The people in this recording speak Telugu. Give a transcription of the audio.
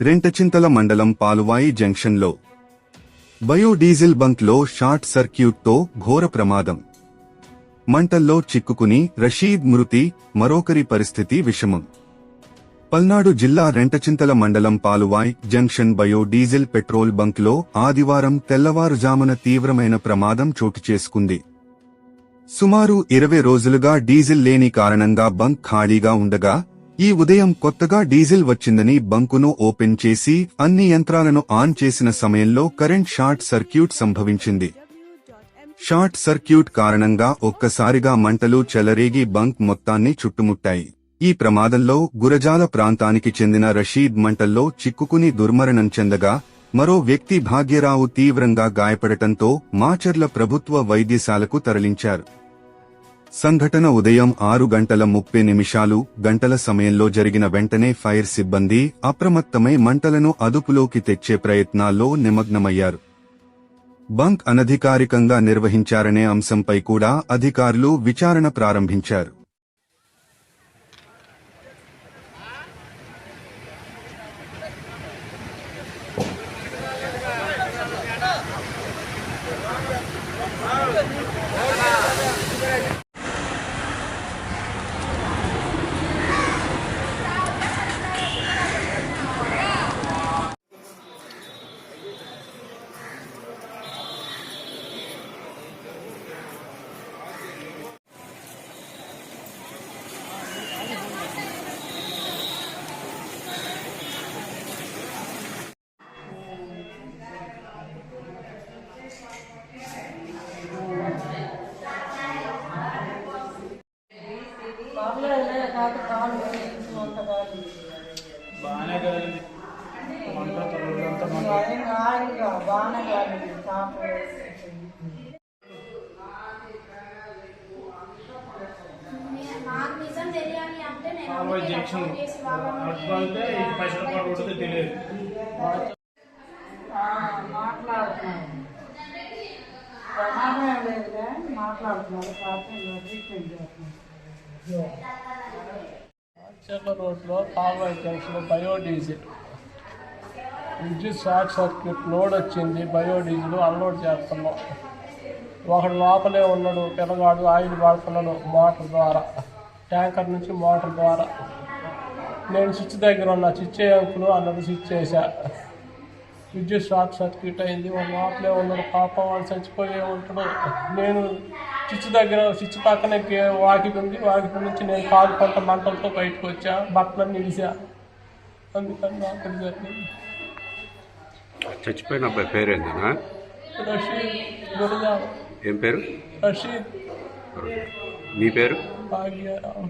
రెంటచింతల మండలం పాలువాయి జంక్షన్లో. బయోడీజిల్ బంక్లో షార్ట్ సర్క్యూట్తో ఘోర ప్రమాదం. మంటల్లో చిక్కుకుని రషీద్ మృతి మరొకరి పరిస్థితి విషమం. పల్నాడు జిల్లా రెంటచింతల మండలం పాలువాయ్ జంక్షన్ బయోడీజిల్ పెట్రోల్ బంక్లో ఆదివారం తెల్లవారుజామున తీవ్రమైన ప్రమాదం చోటు చేసుకుంది. సుమారు ఇరవై రోజులుగా డీజిల్ లేని కారణంగా బంక్ ఖాళీగా ఉండగా ఈ ఉదయం కొత్తగా డీజిల్ వచ్చిందని బంకును ఓపెన్ చేసి అన్ని యంత్రాలను ఆన్ చేసిన సమయంలో కరెంట్ షార్ట్ సర్క్యూట్ సంభవించింది. షార్ట్ సర్క్యూట్ కారణంగా ఒక్కసారిగా మంటలు చెలరేగి బంక్ మొత్తాన్ని చుట్టుముట్టాయి. ఈ ప్రమాదంలో గురజాల ప్రాంతానికి చెందిన రషీద్ మంటల్లో చిక్కుకుని దుర్మరణం చెందగా మరో వ్యక్తి భాగ్యరావు తీవ్రంగా గాయపడటంతో మాచర్ల ప్రభుత్వ వైద్యశాలకు తరలించారు. సంఘటన ఉదయం ఆరు గంటల ముప్పై నిమిషాలు గంటల సమయంలో జరిగిన వెంటనే ఫైర్ సిబ్బంది అప్రమత్తమై మంటలను అదుపులోకి తెచ్చే ప్రయత్నాల్లో నిమగ్నమయ్యారు. బంక్ అనధికారికంగా నిర్వహించారనే అంశంపై కూడా అధికారులు విచారణ ప్రారంభించారు. అంటే నేను పాల్వాయి అందుకే జంక్షన్ ఫోన్ చేసి వాళ్ళని అడ్వాన్సే ఇది పైసలు తెలియదు మాట్లాడుతున్నాను ప్రమాదం లేదు మాట్లాడుతున్నారు కాకపోతే ట్రీట్మెంట్ చేస్తున్నారు చెర్ల రోడ్లో పాల్వాయి జంక్షన్ బయోడీజిల్. విద్యుత్ షార్ట్ సర్క్యూట్ లోడ్ వచ్చింది బయోడీజిల్ అన్లోడ్ చేస్తున్నాం. ఒకడు లోపలే ఉన్నాడు పిల్లగాడు ఆయిల్ వాడుతున్నాడు మోటార్ ద్వారా. ట్యాంకర్ నుంచి మోటార్ ద్వారా. నేను స్విచ్ దగ్గర ఉన్న స్విచ్ అంకులు అన్నది స్విచ్ చేశా. విద్యుత్ షార్ట్ సర్క్యూట్ అయింది వాడు లోపలే ఉన్నాడు పాపం వాడు చచ్చిపోయే ఉంటాడు. నేను స్విచ్ దగ్గర స్విచ్ పక్కనే వాకిలి ఉంది వాకిలి నుంచి నేను కాలు పంట మంటలతో బయటకు వచ్చా. బట్టలు నిలిచా అందుకని నాకు జరిగింది. చచ్చిపోయిన అబ్బాయి పేరేందనా రషీద్ గురజాల ఏం పేరు? రషీద్. మీ పేరు? భాగ్యరావు